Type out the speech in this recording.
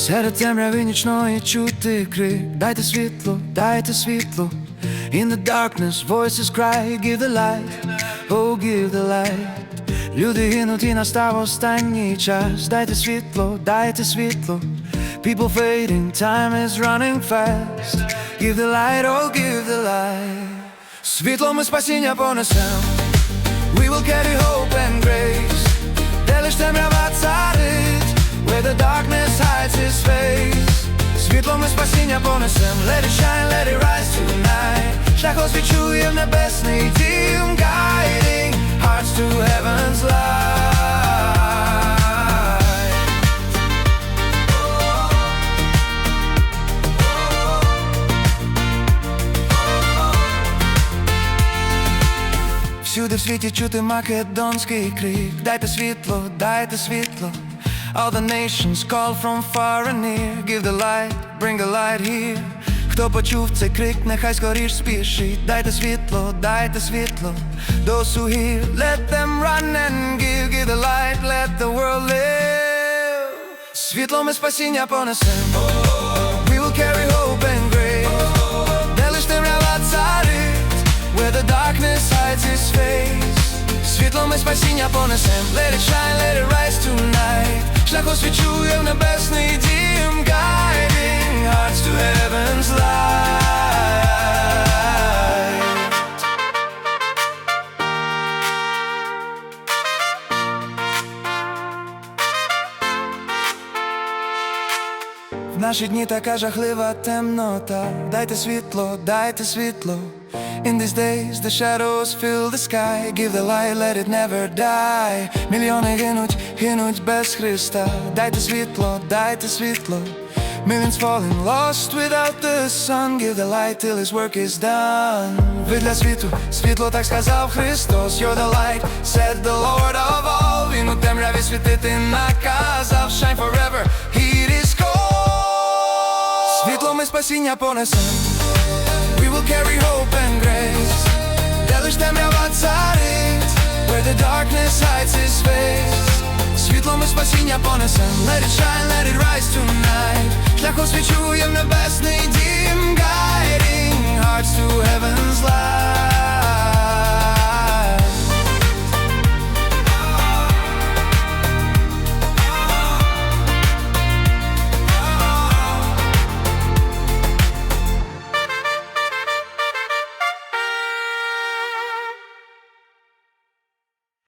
Серед темряви нічної чути крик Дайте світло, дайте світло In the darkness voices cry Give the light, oh give the light Люди гинуть і настав останній час Дайте світло, дайте світло People fading, time is running fast Give the light, oh give the light Світло ми спасіння понесем We will carry hope and grace Де лиш темрява царить Where the his face Світло ми спасіння понесем. Let it shine, let it rise tonight Шлях освічує небесний дім Guiding hearts to heaven's light. Всюди в світі чути македонський крик. Дайте світло, дайте світло All the nations call from far and near Give the light, bring the light here Хто почув цей крик, нехай скоріш спішить Дайте світло, дайте світло Those who hear, let them run and give Give the light, let the world live Світло ми спасіння понесем We will carry hope and grace Де лиш темрява царить Where the darkness hides his face Світло ми спасіння понесем Let it shine, let it rise tonight Шлях освічує в небесний дім Guiding hearts to heaven's light В наші дні така жахлива темнота. Дайте світло, дайте світло. In these days the shadows fill the sky Give the light, let it never die Мільйони гинуть, гинуть без Христа Дайте світло, дайте світло Millions falling lost without the sun Give the light till his work is done Ви для світу, світло так сказав Христос You're the light, said the Lord of all Він у темряві світити наказав Shine forever, heat is cold Світло ми спасіння понесем We will carry hope Спасіння понесем. Let it shine, let it rise tonight. Шлях освічує небесний дім